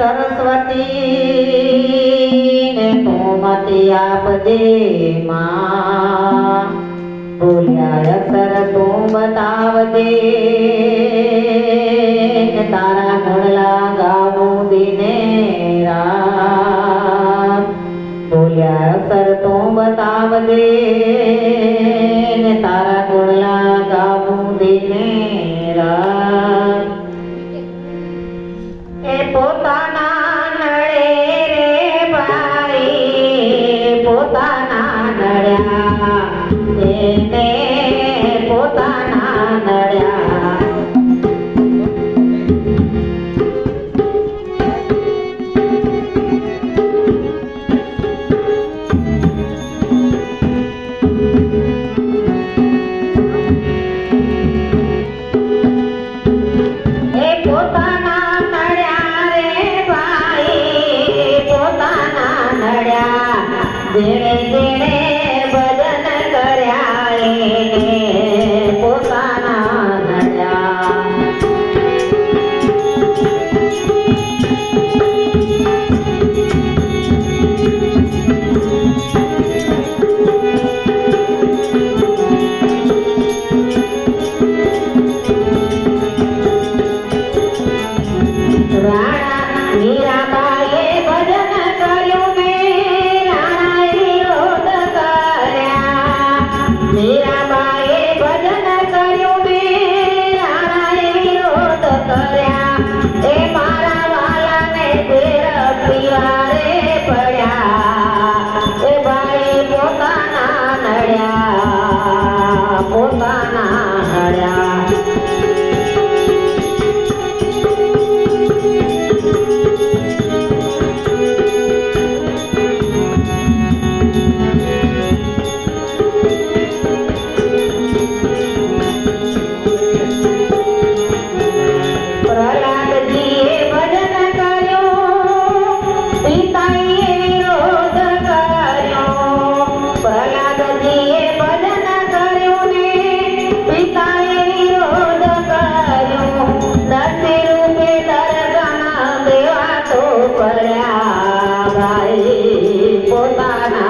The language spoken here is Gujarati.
સરસ્વતી ને તું મત આપજે માં. બોલ્યા અક્ષર તું બતાવજે તારા ગણલા ગાવું દિને રાત. બોલ્યા અક્ષર તું બતાવજે તારા પોતાના નળે રે ભાઈ પોતાના નળ્યા. એને પોતાના નળ્યા. પોતાના 我爸妈妈爸爸